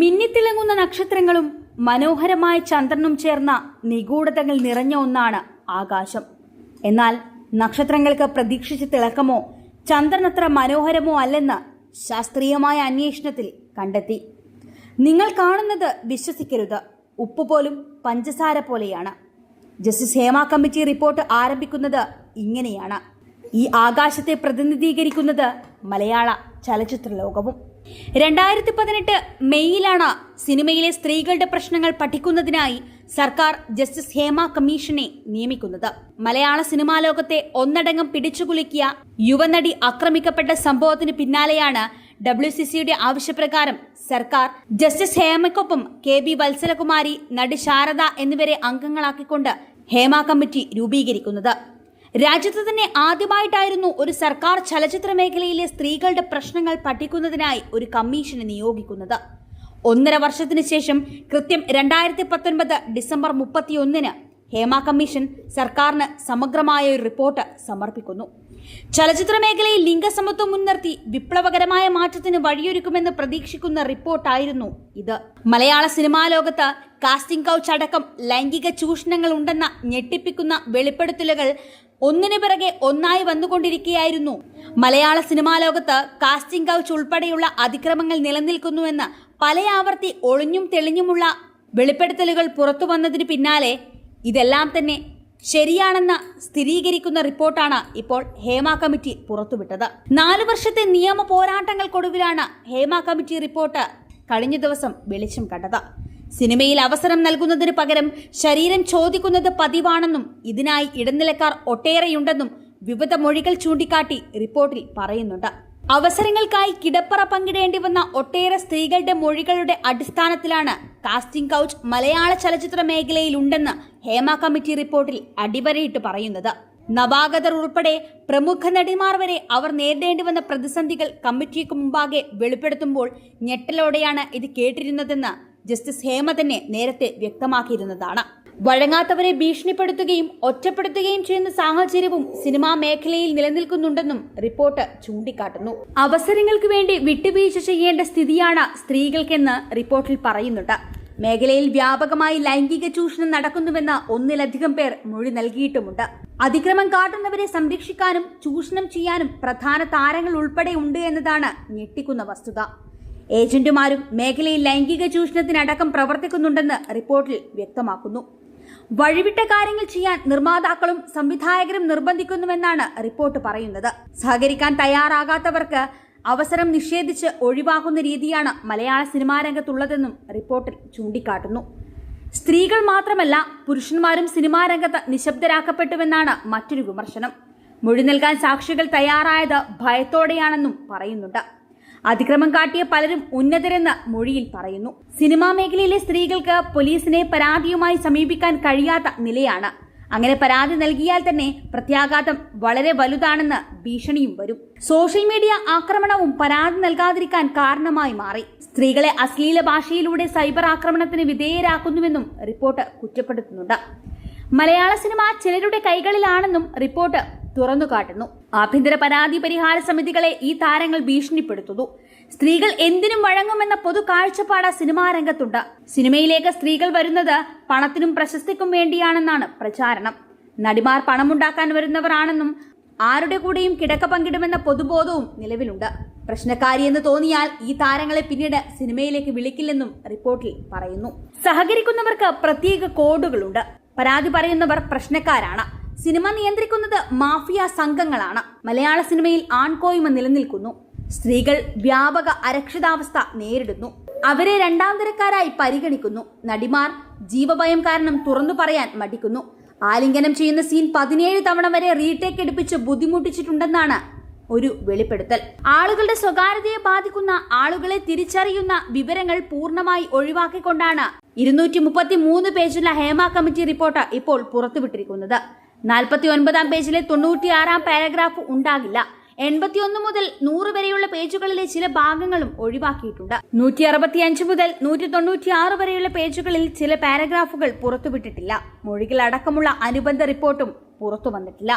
മിന്നിത്തിളങ്ങുന്ന നക്ഷത്രങ്ങളും മനോഹരമായ ചന്ദ്രനും ചേർന്ന നിഗൂഢതകൾ നിറഞ്ഞ ഒന്നാണ് ആകാശം. എന്നാൽ നക്ഷത്രങ്ങൾക്ക് പ്രതീക്ഷിച്ച തിളക്കമോ ചന്ദ്രനത്ര മനോഹരമോ അല്ലെന്ന് ശാസ്ത്രീയമായ അന്വേഷണത്തിൽ കണ്ടെത്തി. നിങ്ങൾ കാണുന്നത് വിശ്വസിക്കരുത്. ഉപ്പ് പോലും പഞ്ചസാര പോലെയാണ്. ജസ്റ്റിസ് ഹേമ കമ്മിറ്റി റിപ്പോർട്ട് ആരംഭിക്കുന്നത് ഇങ്ങനെയാണ്. ഈ ആകാശത്തെ പ്രതിനിധീകരിക്കുന്നത് മലയാള ചലച്ചിത്ര ലോകവും. രണ്ടായിരത്തി പതിനെട്ട് മെയ്യിലാണ് സിനിമയിലെ സ്ത്രീകളുടെ പ്രശ്നങ്ങൾ പഠിക്കുന്നതിനായി സർക്കാർ ജസ്റ്റിസ് ഹേമ കമ്മീഷനെ നിയമിക്കുന്നത്. മലയാള സിനിമാ ലോകത്തെ ഒന്നടങ്കം പിടിച്ചുകുലുക്കിയ യുവനടി ആക്രമിക്കപ്പെട്ട സംഭവത്തിന് പിന്നാലെയാണ് ഡബ്ല്യു സി സിയുടെ ആവശ്യപ്രകാരം സർക്കാർ ജസ്റ്റിസ് ഹേമയ്ക്കൊപ്പം കെ ബി വത്സലകുമാരി നടി ശാരദ എന്നിവരെ അംഗങ്ങളാക്കിക്കൊണ്ട് ഹേമ കമ്മിറ്റി രൂപീകരിക്കുന്നത്. രാജ്യത്ത് തന്നെ ആദ്യമായിട്ടായിരുന്നു ഒരു സർക്കാർ ചലച്ചിത്ര മേഖലയിലെ സ്ത്രീകളുടെ പ്രശ്നങ്ങൾ പഠിക്കുന്നതിനായി ഒരു കമ്മീഷനെ നിയോഗിക്കുന്നത്. ഒന്നര വർഷത്തിന് ശേഷം കൃത്യം രണ്ടായിരത്തി പത്തൊൻപത് ഡിസംബർ മുപ്പത്തിയൊന്നിന് ഹേമ കമ്മീഷൻ സർക്കാരിന് സമഗ്രമായ ഒരു റിപ്പോർട്ട് സമർപ്പിക്കുന്നു. ചലച്ചിത്ര മേഖലയിൽ ലിംഗസമത്വം മുൻനിർത്തി വിപ്ലവകരമായ മാറ്റത്തിന് വഴിയൊരുക്കുമെന്ന് പ്രതീക്ഷിക്കുന്ന റിപ്പോർട്ടായിരുന്നു ഇത്. മലയാള സിനിമാ ലോകത്ത് കാസ്റ്റിംഗ് കൗച്ച് അടക്കം ലൈംഗിക ചൂഷണങ്ങൾ ഉണ്ടെന്ന ഞെട്ടിപ്പിക്കുന്ന വെളിപ്പെടുത്തലുകൾ ഒന്നിനു പിറകെ ഒന്നായി വന്നുകൊണ്ടിരിക്കുകയായിരുന്നു. മലയാള സിനിമാ ലോകത്ത് കാസ്റ്റിംഗ് കൗച്ച് ഉൾപ്പെടെയുള്ള അതിക്രമങ്ങൾ നിലനിൽക്കുന്നുവെന്ന് പല ആവർത്തി ഒളിഞ്ഞും തെളിഞ്ഞുമുള്ള വെളിപ്പെടുത്തലുകൾ പുറത്തു വന്നതിന് പിന്നാലെ ഇതെല്ലാം തന്നെ ശരിയാണെന്ന് സ്ഥിരീകരിക്കുന്ന റിപ്പോർട്ടാണ് ഇപ്പോൾ ഹേമ കമ്മിറ്റി പുറത്തുവിട്ടത്. നാല് വർഷത്തെ നിയമ പോരാട്ടങ്ങൾക്കൊടുവിലാണ് ഹേമ കമ്മിറ്റി റിപ്പോർട്ട് കഴിഞ്ഞ ദിവസം വെളിച്ചം കണ്ടത്. സിനിമയിൽ അവസരം നൽകുന്നതിന് പകരം ശരീരം ചോദിക്കുന്നത് പതിവാണെന്നും ഇതിനായി ഇടനിലക്കാർ ഒട്ടേറെയുണ്ടെന്നും വിവിധ മൊഴികൾ ചൂണ്ടിക്കാട്ടി റിപ്പോർട്ടിൽ പറയുന്നുണ്ട്. അവസരങ്ങൾക്കായി കിടപ്പറ പങ്കിടേണ്ടി വന്ന ഒട്ടേറെ സ്ത്രീകളുടെ മൊഴികളുടെ അടിസ്ഥാനത്തിലാണ് കാസ്റ്റിംഗ് കൗച്ച് മലയാള ചലച്ചിത്ര മേഖലയിൽ ഉണ്ടെന്ന് ഹേമ കമ്മിറ്റി റിപ്പോർട്ടിൽ അടിവരയിട്ട് പറയുന്നത്. നവാഗതർ ഉൾപ്പെടെ പ്രമുഖ നടിമാർ വരെ അവർ നേരിടേണ്ടി വന്ന പ്രതിസന്ധികൾ കമ്മിറ്റിക്ക് മുമ്പാകെ വെളിപ്പെടുത്തുമ്പോൾ ഞെട്ടലോടെയാണ് ഇത് കേട്ടിരുന്നതെന്ന് ജസ്റ്റിസ് ഹേമ തന്നെ നേരത്തെ വ്യക്തമാക്കിയിരുന്നതാണ്. വഴങ്ങാത്തവരെ ഭീഷണിപ്പെടുത്തുകയും ഒറ്റപ്പെടുത്തുകയും ചെയ്യുന്ന സാഹചര്യവും സിനിമാ മേഖലയിൽ നിലനിൽക്കുന്നുണ്ടെന്നും റിപ്പോർട്ട് ചൂണ്ടിക്കാട്ടുന്നു. അവസരങ്ങൾക്ക് വേണ്ടി വിട്ടുവീഴ്ച ചെയ്യേണ്ട സ്ഥിതിയാണ് സ്ത്രീകൾക്കെന്ന് റിപ്പോർട്ടിൽ പറയുന്നുണ്ട്. മേഖലയിൽ വ്യാപകമായി ലൈംഗിക ചൂഷണം നടക്കുന്നുവെന്ന് ഒന്നിലധികം പേർ മൊഴി നൽകിയിട്ടുമുണ്ട്. അതിക്രമം കാട്ടുന്നവരെ സംരക്ഷിക്കാനും ചൂഷണം ചെയ്യാനും പ്രധാന താരങ്ങൾ ഉൾപ്പെടെ ഉണ്ട് എന്നതാണ് ഞെട്ടിക്കുന്ന വസ്തുത. ഏജന്റുമാരും മേഖലയിൽ ലൈംഗിക ചൂഷണത്തിനടക്കം പ്രവർത്തിക്കുന്നുണ്ടെന്ന് റിപ്പോർട്ടിൽ വ്യക്തമാക്കുന്നു. വഴിവിട്ട കാര്യങ്ങൾ ചെയ്യാൻ നിർമ്മാതാക്കളും സംവിധായകരും നിർബന്ധിക്കുന്നുവെന്നാണ് റിപ്പോർട്ട് പറയുന്നത്. സഹകരിക്കാൻ തയ്യാറാകാത്തവർക്ക് അവസരം നിഷേധിച്ച് ഒഴിവാക്കുന്ന രീതിയാണ് മലയാള സിനിമാ രംഗത്തുള്ളതെന്നും റിപ്പോർട്ടിൽ ചൂണ്ടിക്കാട്ടുന്നു. സ്ത്രീകൾ മാത്രമല്ല പുരുഷന്മാരും സിനിമാ രംഗത്ത് നിശബ്ദരാക്കപ്പെട്ടുവെന്നാണ് മറ്റൊരു വിമർശനം. മൊഴി നൽകാൻ സാക്ഷികൾ തയ്യാറായത് ഭയത്തോടെയാണെന്നും പറയുന്നുണ്ട്. അതിക്രമം കാട്ടിയ പലരും ഉന്നതരെന്ന് മൊഴിയിൽ പറയുന്നു. സിനിമാ മേഖലയിലെ സ്ത്രീകൾക്ക് പോലീസിനെ പരാതിയുമായി സമീപിക്കാൻ കഴിയാത്ത നിലയാണ്. അങ്ങനെ പരാതി നൽകിയാൽ തന്നെ പ്രത്യാഘാതം വളരെ വലുതാണെന്ന് ഭീഷണിയും വരും. സോഷ്യൽ മീഡിയ ആക്രമണവും പരാതി നൽകാതിരിക്കാൻ കാരണമായി മാറി. സ്ത്രീകളെ അശ്ലീല ഭാഷയിലൂടെ സൈബർ ആക്രമണത്തിന് വിധേയരാക്കുന്നുവെന്നും റിപ്പോർട്ട് കുറ്റപ്പെടുത്തുന്നുണ്ട്. മലയാള സിനിമ ചിലരുടെ കൈകളിലാണെന്നും റിപ്പോർട്ട് തുറന്നു കാട്ടുന്നു. ആഭ്യന്തര പരാതി പരിഹാര സമിതികളെ ഈ താരങ്ങൾ ഭീഷണിപ്പെടുത്തുന്നു. സ്ത്രീകൾ എന്തിനും വഴങ്ങുമെന്ന പൊതു കാഴ്ചപ്പാട് സിനിമാ രംഗത്തുണ്ട്. സിനിമയിലേക്ക് സ്ത്രീകൾ വരുന്നത് പണത്തിനും പ്രശസ്തിക്കും വേണ്ടിയാണെന്നാണ് പ്രചാരണം. നടിമാർ പണമുണ്ടാക്കാൻ വരുന്നവരാണെന്നും ആരുടെ കൂടെയും കിടക്ക പങ്കിടുമെന്ന പൊതുബോധവും നിലവിലുണ്ട്. പ്രശ്നക്കാരി എന്ന് തോന്നിയാൽ ഈ താരങ്ങളെ പിന്നീട് സിനിമയിലേക്ക് വിളിക്കില്ലെന്നും റിപ്പോർട്ടിൽ പറയുന്നു. സഹകരിക്കുന്നവർക്ക് പ്രത്യേക കോഡുകളുണ്ട്. പരാതി പറയുന്നവർ പ്രശ്നക്കാരാണ്. സിനിമ നിയന്ത്രിക്കുന്നത് മാഫിയ സംഘങ്ങളാണ്. മലയാള സിനിമയിൽ ആൺകോയ്മ നിലനിൽക്കുന്നു. സ്ത്രീകൾ വ്യാപക അരക്ഷിതാവസ്ഥ നേരിടുന്നു. അവരെ രണ്ടാം തരക്കാരായി പരിഗണിക്കുന്നു. നടിമാർ ജീവഭയം കാരണം തുറന്നു പറയാൻ മടിക്കുന്നു. ആലിംഗനം ചെയ്യുന്ന സീൻ പതിനേഴ് തവണ വരെ റീടേക്ക് എടുപ്പിച്ച് ബുദ്ധിമുട്ടിച്ചിട്ടുണ്ടെന്നാണ് ഒരു വെളിപ്പെടുത്തൽ. ആളുകളുടെ സ്വകാര്യതയെ ബാധിക്കുന്ന ആളുകളെ തിരിച്ചറിയുന്ന വിവരങ്ങൾ പൂർണമായി ഒഴിവാക്കിക്കൊണ്ടാണ്. ഇരുന്നൂറ്റി മുപ്പത്തി മൂന്ന് പേജുള്ള ഹേമ കമ്മിറ്റി റിപ്പോർട്ട് ഇപ്പോൾ പുറത്തുവിട്ടിരിക്കുന്നത്. നാൽപ്പത്തി ഒൻപതാം പേജിലെ തൊണ്ണൂറ്റിയാറാം പാരഗ്രാഫ് ഉണ്ടാകില്ല. എൺപത്തിയൊന്ന് മുതൽ നൂറ് വരെയുള്ള പേജുകളിലെ ചില ഭാഗങ്ങളും ഒഴിവാക്കിയിട്ടുണ്ട്. നൂറ്റി അറുപത്തിയഞ്ച് മുതൽ നൂറ്റി തൊണ്ണൂറ്റി ആറ് വരെയുള്ള പേജുകളിൽ ചില പാരഗ്രാഫുകൾ പുറത്തുവിട്ടിട്ടില്ല. മൊഴികൾ അടക്കമുള്ള അനുബന്ധ റിപ്പോർട്ടും പുറത്തു വന്നിട്ടില്ല